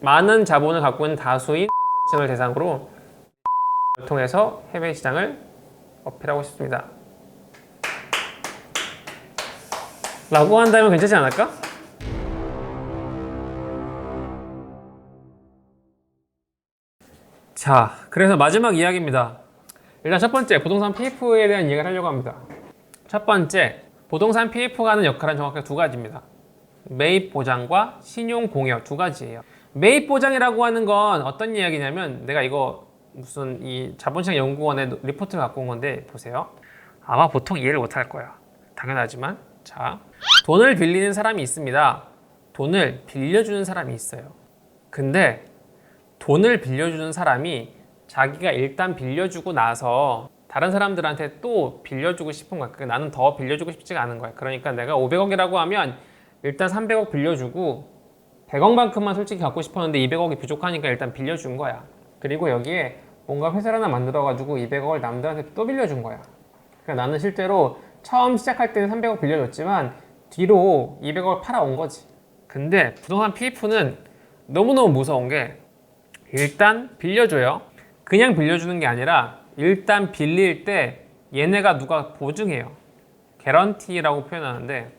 많은 자본을 갖고 있는 다수인 층을 대상으로 통해서 해외 시장을 어필하고 싶습니다. 라고 한다면 괜찮지 않을까? 자, 그래서 마지막 이야기입니다. 일단 첫 번째, 부동산 PF에 대한 이야기를 하려고 합니다. 첫 번째, 부동산 PF가 하는 역할은 정확하게 두 가지입니다. 매입 보장과 신용 공여 두 가지예요. 매입 보장이라고 하는 건 어떤 이야기냐면 내가 이거 무슨 이 자본시장 연구원의 리포트를 갖고 온 건데 보세요. 아마 보통 이해를 못 할 거야. 당연하지만 자 돈을 빌리는 사람이 있습니다. 돈을 빌려주는 사람이 있어요. 근데 돈을 빌려주는 사람이 자기가 일단 빌려주고 나서 다른 사람들한테 또 빌려주고 싶은 거야. 그러니까 나는 더 빌려주고 싶지가 않은 거야. 그러니까 내가 500억이라고 하면 일단 300억 빌려주고 100억만큼만 솔직히 갖고 싶었는데 200억이 부족하니까 일단 빌려준 거야. 그리고 여기에 뭔가 회사를 하나 만들어가지고 200억을 남들한테 또 빌려준 거야. 그러니까 나는 실제로 처음 시작할 때는 300억 빌려줬지만 뒤로 200억을 팔아온 거지. 근데 부동산 PF는 너무너무 무서운 게 일단 빌려줘요. 그냥 빌려주는 게 아니라 일단 빌릴 때 얘네가 누가 보증해요. 개런티라고 표현하는데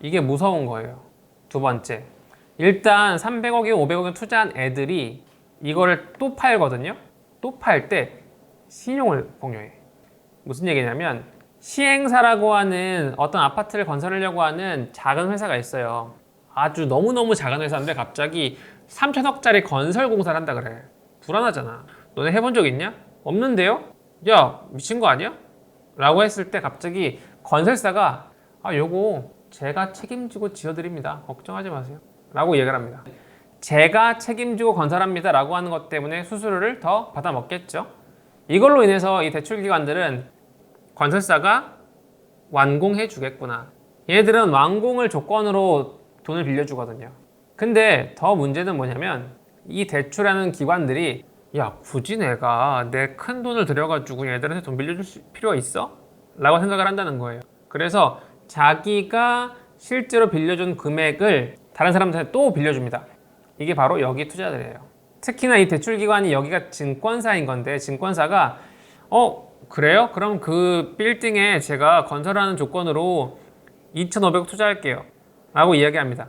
이게 무서운 거예요. 두 번째. 일단 300억이고 500억이 투자한 애들이 이거를 또 팔거든요. 또 팔 때 신용을 공유해. 무슨 얘기냐면 시행사라고 하는 어떤 아파트를 건설하려고 하는 작은 회사가 있어요. 아주 너무너무 작은 회사인데 갑자기 3천억짜리 건설 공사를 한다 그래. 불안하잖아. 너네 해본 적 있냐? 없는데요? 야, 미친 거 아니야? 라고 했을 때 갑자기 건설사가 아, 요거 제가 책임지고 지어드립니다. 걱정하지 마세요. 라고 얘기를 합니다. 제가 책임지고 건설합니다. 라고 하는 것 때문에 수수료를 더 받아 먹겠죠. 이걸로 인해서 이 대출기관들은 건설사가 완공해 주겠구나. 얘들은 완공을 조건으로 돈을 빌려주거든요. 근데 더 문제는 뭐냐면 이 대출하는 기관들이 야 굳이 내가 내 큰 돈을 들여가지고 얘들한테 돈 빌려줄 수- 필요가 있어? 라고 생각을 한다는 거예요. 그래서 자기가 실제로 빌려준 금액을 다른 사람들한테 또 빌려줍니다. 이게 바로 여기 투자들이에요. 특히나 이 대출 기관이 여기가 증권사인 건데 증권사가 어 그래요? 그럼 그 빌딩에 제가 건설하는 조건으로 2,500억 투자할게요. 라고 이야기합니다.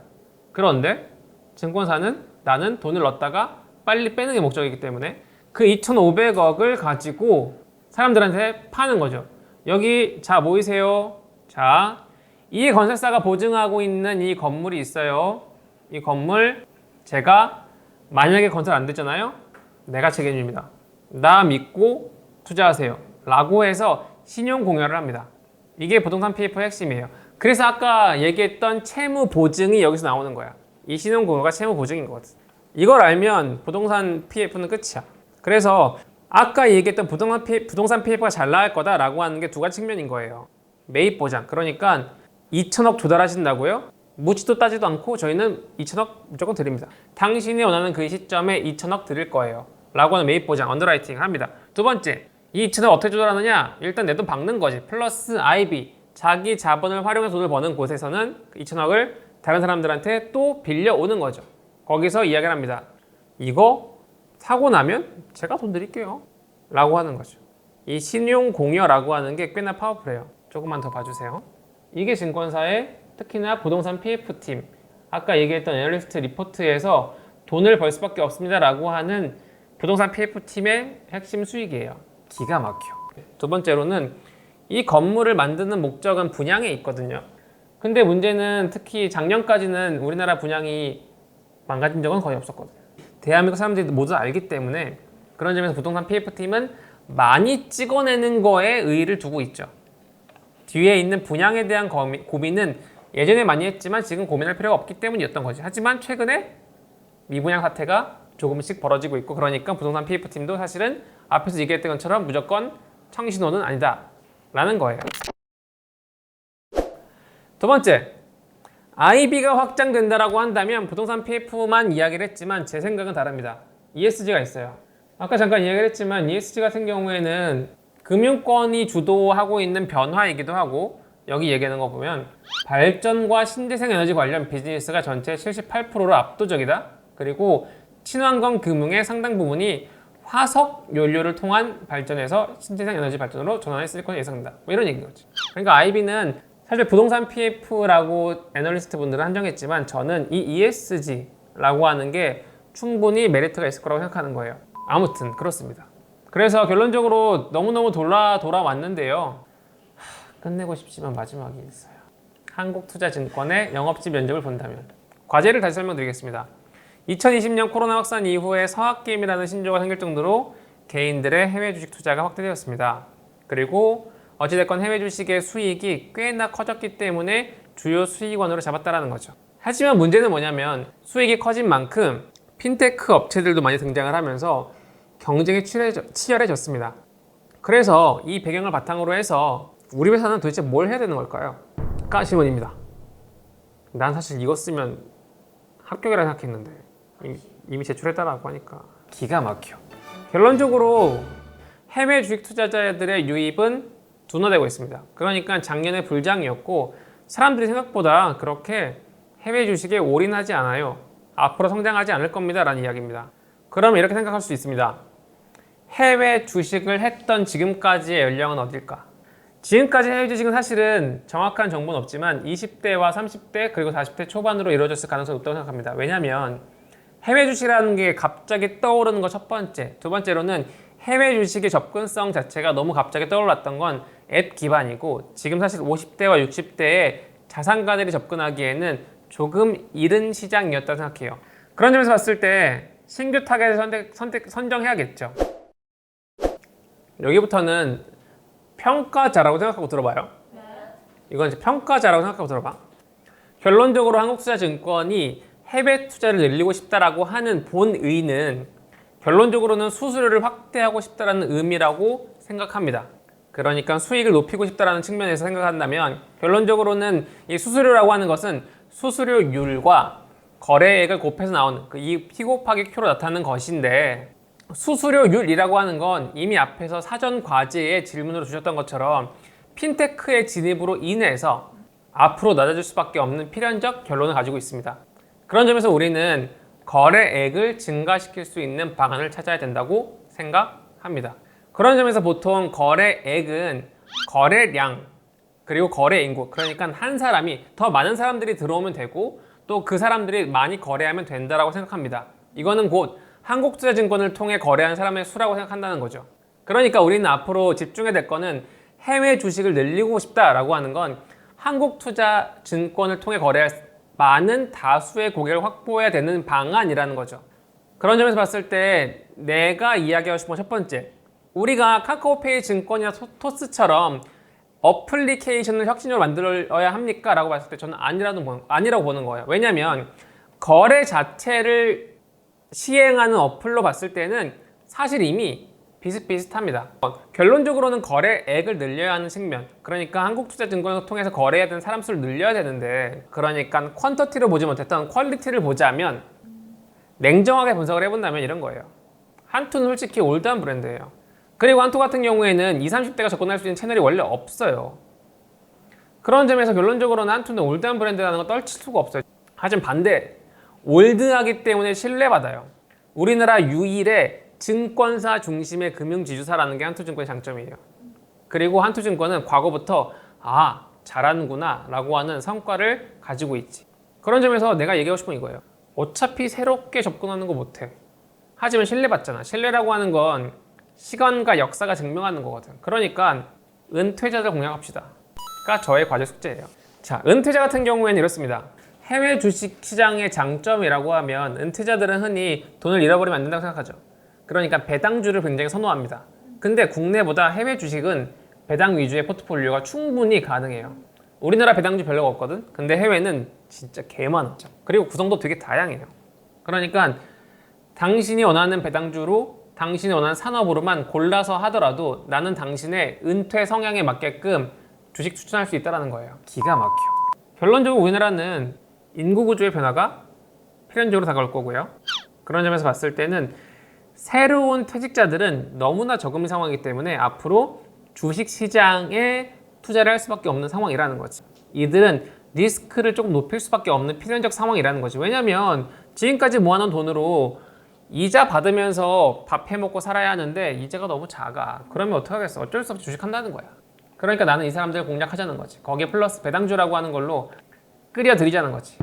그런데 증권사는 나는 돈을 넣었다가 빨리 빼는 게 목적이기 때문에 그 2,500억을 가지고 사람들한테 파는 거죠. 여기 자 모이세요. 자, 이 건설사가 보증하고 있는 이 건물이 있어요. 이 건물 제가 만약에 건설 안 됐잖아요. 내가 책임집니다. 나 믿고 투자하세요. 라고 해서 신용 공여를 합니다. 이게 부동산 PF의 핵심이에요. 그래서 아까 얘기했던 채무 보증이 여기서 나오는 거야. 이 신용 공여가 채무 보증인 거거든. 이걸 알면 부동산 PF는 끝이야. 그래서 아까 얘기했던 부동산, P, 부동산 PF가 잘 나갈 거다라고 하는 게 두 가지 측면인 거예요. 매입 보장. 그러니까 2천억 조달하신다고요? 묻지도 따지도 않고 저희는 2천억 무조건 드립니다. 당신이 원하는 그 시점에 2천억 드릴 거예요. 라고 하는 매입 보장, 언더라이팅 합니다. 두 번째, 이 2천억 어떻게 조달하느냐? 일단 내 돈 박는 거지. 플러스 IB. 자기 자본을 활용해서 돈을 버는 곳에서는 그 2천억을 다른 사람들한테 또 빌려오는 거죠. 거기서 이야기를 합니다. 이거 사고 나면 제가 돈 드릴게요. 라고 하는 거죠. 이 신용 공여라고 하는 게 꽤나 파워풀해요. 조금만 더 봐주세요. 이게 증권사의 특히나 부동산 PF팀. 아까 얘기했던 애널리스트 리포트에서 돈을 벌 수밖에 없습니다라고 하는 부동산 PF팀의 핵심 수익이에요. 기가 막혀. 두 번째로는 이 건물을 만드는 목적은 분양에 있거든요. 근데 문제는 특히 작년까지는 우리나라 분양이 망가진 적은 거의 없었거든요. 대한민국 사람들이 모두 알기 때문에 그런 점에서 부동산 PF팀은 많이 찍어내는 거에 의의를 두고 있죠. 뒤에 있는 분양에 대한 고민, 고민은 예전에 많이 했지만 지금 고민할 필요가 없기 때문이었던 거지. 하지만 최근에 미분양 사태가 조금씩 벌어지고 있고 그러니까 부동산 PF팀도 사실은 앞에서 얘기했던 것처럼 무조건 청신호는 아니다 라는 거예요. 두 번째, IB가 확장된다라고 한다면 부동산 PF만 이야기를 했지만 제 생각은 다릅니다. ESG가 있어요. 아까 잠깐 이야기를 했지만 ESG 같은 경우에는 금융권이 주도하고 있는 변화이기도 하고 여기 얘기하는 거 보면 발전과 신재생 에너지 관련 비즈니스가 전체 78%로 압도적이다. 그리고 친환경 금융의 상당 부분이 화석 연료를 통한 발전에서 신재생 에너지 발전으로 전환했을 것이 예상된다. 뭐 이런 얘기인 거지. 그러니까 IB는 사실 부동산 PF라고 애널리스트 분들은 한정했지만 저는 이 ESG라고 하는 게 충분히 메리트가 있을 거라고 생각하는 거예요. 아무튼 그렇습니다. 그래서 결론적으로 너무너무 돌아 돌아왔는데요. 하, 끝내고 싶지만 마지막이 있어요. 한국투자증권의 영업직 면접을 본다면 과제를 다시 설명드리겠습니다. 2020년 코로나 확산 이후에 서학게임이라는 신조가 생길 정도로 개인들의 해외 주식 투자가 확대되었습니다. 그리고 어찌됐건 해외 주식의 수익이 꽤나 커졌기 때문에 주요 수익원으로 잡았다라는 거죠. 하지만 문제는 뭐냐면 수익이 커진 만큼 핀테크 업체들도 많이 등장을 하면서 경쟁이 치열해졌습니다. 그래서 이 배경을 바탕으로 해서 우리 회사는 도대체 뭘 해야 되는 걸까요? 가 질문입니다. 난 사실 이거 쓰면 합격이라 생각했는데 이미, 이미 제출했다라고 하니까 기가 막혀. 결론적으로 해외 주식 투자자들의 유입은 둔화되고 있습니다. 그러니까 작년에 불장이었고 사람들이 생각보다 그렇게 해외 주식에 올인하지 않아요. 앞으로 성장하지 않을 겁니다 라는 이야기입니다. 그러면 이렇게 생각할 수 있습니다. 해외 주식을 했던 지금까지의 연령은 어딜까? 지금까지 해외 주식은 사실은 정확한 정보는 없지만 20대와 30대 그리고 40대 초반으로 이루어졌을 가능성이 높다고 생각합니다. 왜냐하면 해외 주식이라는 게 갑자기 떠오르는 거 첫 번째, 두 번째로는 해외 주식의 접근성 자체가 너무 갑자기 떠올랐던 건 앱 기반이고 지금 사실 50대와 60대의 자산가들이 접근하기에는 조금 이른 시장이었다 생각해요. 그런 점에서 봤을 때 신규 타겟을 선택, 선택, 선정해야겠죠. 여기부터는 평가자라고 생각하고 들어봐요. 이건 이제 평가자라고 생각하고 들어봐. 결론적으로 한국투자증권이 해외 투자를 늘리고 싶다라고 하는 본의는 결론적으로는 수수료를 확대하고 싶다라는 의미라고 생각합니다. 그러니까 수익을 높이고 싶다라는 측면에서 생각한다면 결론적으로는 이 수수료라고 하는 것은 수수료율과 거래액을 곱해서 나오는 그이 P 곱하기 Q로 나타나는 것인데 수수료율이라고 하는 건 이미 앞에서 사전 과제에 질문으로 주셨던 것처럼 핀테크의 진입으로 인해서 앞으로 낮아질 수밖에 없는 필연적 결론을 가지고 있습니다. 그런 점에서 우리는 거래액을 증가시킬 수 있는 방안을 찾아야 된다고 생각합니다. 그런 점에서 보통 거래액은 거래량 그리고 거래 인구 그러니까 한 사람이 더 많은 사람들이 들어오면 되고 또 그 사람들이 많이 거래하면 된다라고 생각합니다. 이거는 곧 한국투자증권을 통해 거래하는 사람의 수라고 생각한다는 거죠. 그러니까 우리는 앞으로 집중해야 될 거는 해외 주식을 늘리고 싶다라고 하는 건 한국투자증권을 통해 거래할 많은 다수의 고객을 확보해야 되는 방안이라는 거죠. 그런 점에서 봤을 때 내가 이야기하고 싶은 첫 번째, 우리가 카카오페이 증권이나 토- 토스처럼 어플리케이션을 혁신적으로 만들어야 합니까? 라고 봤을 때 저는 아니라도, 보- 아니라고 보는 거예요. 왜냐하면 거래 자체를 시행하는 어플로 봤을 때는 사실 이미 비슷비슷합니다. 어, 결론적으로는 거래액을 늘려야 하는 측면. 그러니까 한국투자증권을 통해서 거래해야 되는 사람 수를 늘려야 되는데 그러니까 퀀터티를 보지 못했던 퀄리티를 보자면 냉정하게 분석을 해본다면 이런 거예요. 한투는 솔직히 올드한 브랜드예요. 그리고 한투 같은 경우에는 20, 30대가 접근할 수 있는 채널이 원래 없어요. 그런 점에서 결론적으로는 한투는 올드한 브랜드라는 걸 떨칠 수가 없어요. 하지만 반대, 올드하기 때문에 신뢰받아요. 우리나라 유일의 증권사 중심의 금융지주사라는 게 한투증권의 장점이에요. 그리고 한투증권은 과거부터 아 잘하는구나 라고 하는 성과를 가지고 있지. 그런 점에서 내가 얘기하고 싶은 이거예요. 어차피 새롭게 접근하는 거 못해. 하지만 신뢰받잖아. 신뢰라고 하는 건 시간과 역사가 증명하는 거거든. 그러니까 은퇴자들 공략합시다.가 저의 과제 숙제예요. 자, 은퇴자 같은 경우에는 이렇습니다. 해외 주식 시장의 장점이라고 하면 은퇴자들은 흔히 돈을 잃어버리면 안 된다고 생각하죠. 그러니까 배당주를 굉장히 선호합니다. 근데 국내보다 해외 주식은 배당 위주의 포트폴리오가 충분히 가능해요. 우리나라 배당주 별로가 없거든. 근데 해외는 진짜 개 많았죠. 그리고 구성도 되게 다양해요. 그러니까 당신이 원하는 배당주로 당신이 원하는 산업으로만 골라서 하더라도 나는 당신의 은퇴 성향에 맞게끔 주식 추천할 수 있다는 거예요. 기가 막혀. 결론적으로 우리나라는 인구 구조의 변화가 필연적으로 다가올 거고요. 그런 점에서 봤을 때는 새로운 퇴직자들은 너무나 적은 상황이기 때문에 앞으로 주식 시장에 투자를 할 수밖에 없는 상황이라는 거지. 이들은 리스크를 조금 높일 수밖에 없는 필연적 상황이라는 거지. 왜냐면 지금까지 모아놓은 돈으로 이자 받으면서 밥 해 먹고 살아야 하는데 이자가 너무 작아. 그러면 어떡하겠어? 어쩔 수 없이 주식한다는 거야. 그러니까 나는 이 사람들을 공략하자는 거지. 거기에 플러스 배당주라고 하는 걸로 끓여 드리자는 거지.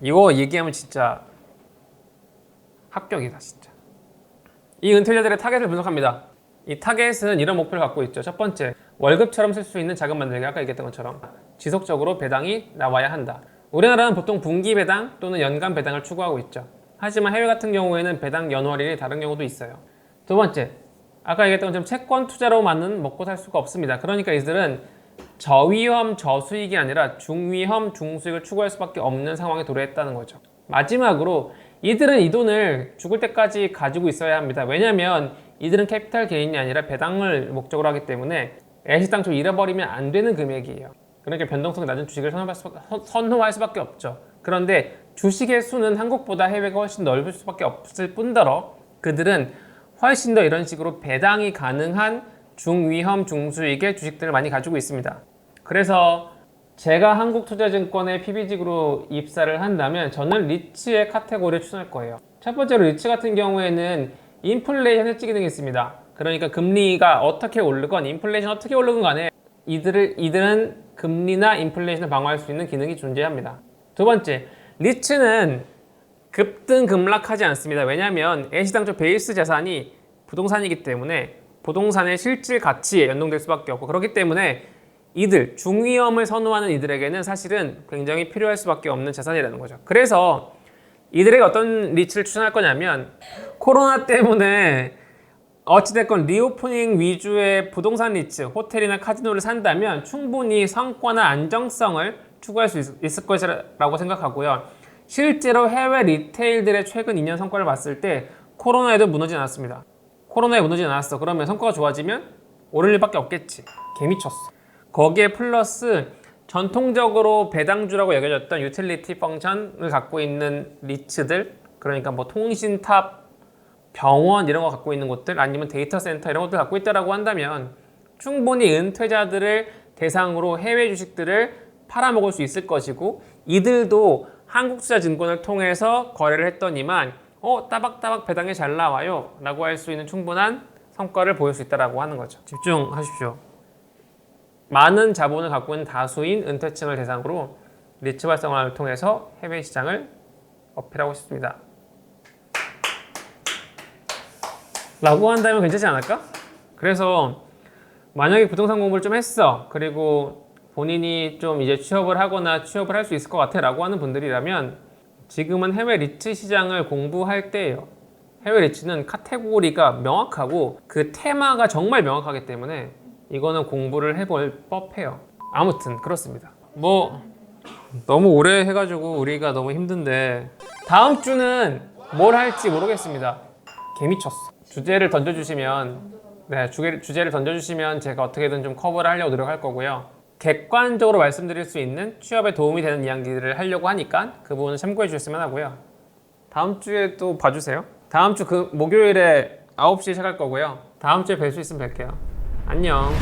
이거 얘기하면 진짜 합격이다, 진짜. 이 은퇴자들의 타겟을 분석합니다. 이 타겟은 이런 목표를 갖고 있죠. 첫 번째, 월급처럼 쓸 수 있는 자금 만들기. 아까 얘기했던 것처럼 지속적으로 배당이 나와야 한다. 우리나라는 보통 분기 배당 또는 연간 배당을 추구하고 있죠. 하지만 해외 같은 경우에는 배당 연월일이 다른 경우도 있어요. 두 번째, 아까 얘기했던 것처럼 채권 투자로 만은 먹고 살 수가 없습니다. 그러니까 이들은 저위험 저수익이 아니라 중위험 중수익을 추구할 수밖에 없는 상황에 도래했다는 거죠. 마지막으로 이들은 이 돈을 죽을 때까지 가지고 있어야 합니다. 왜냐하면 이들은 캐피탈 개인이 아니라 배당을 목적으로 하기 때문에 애시 당초 잃어버리면 안 되는 금액이에요. 그러니까 변동성이 낮은 주식을 선호할, 수, 선호할 수밖에 없죠. 그런데 주식의 수는 한국보다 해외가 훨씬 넓을 수밖에 없을 뿐더러 그들은 훨씬 더 이런 식으로 배당이 가능한 중위험 중수익의 주식들을 많이 가지고 있습니다. 그래서 제가 한국투자증권의 PB직으로 입사를 한다면 저는 리츠의 카테고리를 추천할 거예요. 첫 번째로 리츠 같은 경우에는 인플레이션 해지 기능이 있습니다. 그러니까 금리가 어떻게 오르건 인플레이션 어떻게 오르건 간에 이들을 이들은 금리나 인플레이션을 방어할 수 있는 기능이 존재합니다. 두 번째, 리츠는 급등 급락하지 않습니다. 왜냐하면 애시당초 베이스 자산이 부동산이기 때문에 부동산의 실질 가치에 연동될 수밖에 없고 그렇기 때문에 이들 중위험을 선호하는 이들에게는 사실은 굉장히 필요할 수밖에 없는 자산이라는 거죠. 그래서 이들에게 어떤 리츠를 추천할 거냐면 코로나 때문에 어찌됐건 리오프닝 위주의 부동산 리츠, 호텔이나 카지노를 산다면 충분히 성과나 안정성을 추구할 수 있, 있을 것이라고 생각하고요. 실제로 해외 리테일들의 최근 2년 성과를 봤을 때 코로나에도 무너지지 않았습니다. 코로나에 무너지지 않았어. 그러면 성과가 좋아지면 오를 일밖에 없겠지. 개미쳤어. 거기에 플러스 전통적으로 배당주라고 여겨졌던 유틸리티 펑션을 갖고 있는 리츠들 그러니까 뭐 통신탑, 병원 이런 거 갖고 있는 곳들 아니면 데이터 센터 이런 것들 갖고 있다라고 한다면 충분히 은퇴자들을 대상으로 해외 주식들을 팔아먹을 수 있을 것이고 이들도 한국투자증권을 통해서 거래를 했더니만 어 따박따박 배당이 잘 나와요. 라고 할 수 있는 충분한 성과를 보일 수 있다라고 하는 거죠. 집중하십시오. 많은 자본을 갖고 있는 다수인 은퇴층을 대상으로 리츠 활성화를 통해서 해외 시장을 어필하고 싶습니다. 라고 한다면 괜찮지 않을까? 그래서 만약에 부동산 공부를 좀 했어. 그리고 본인이 좀 이제 취업을 하거나 취업을 할 수 있을 것 같아. 라고 하는 분들이라면 지금은 해외 리츠 시장을 공부할 때예요. 해외 리츠는 카테고리가 명확하고 그 테마가 정말 명확하기 때문에 이거는 공부를 해볼 법해요. 아무튼 그렇습니다. 뭐 너무 오래 해가지고 우리가 너무 힘든데 다음 주는 뭘 할지 모르겠습니다. 개미쳤어. 주제를 던져주시면 네 주제, 주제를 던져주시면 제가 어떻게든 좀 커버를 하려고 노력할 거고요 객관적으로 말씀드릴 수 있는 취업에 도움이 되는 이야기들을 하려고 하니까 그 부분을 참고해 주셨으면 하고요. 다음 주에 또 봐주세요. 다음 주 그 목요일에 9시에 시작할 거고요. 다음 주에 뵐 수 있으면 뵐게요. 안녕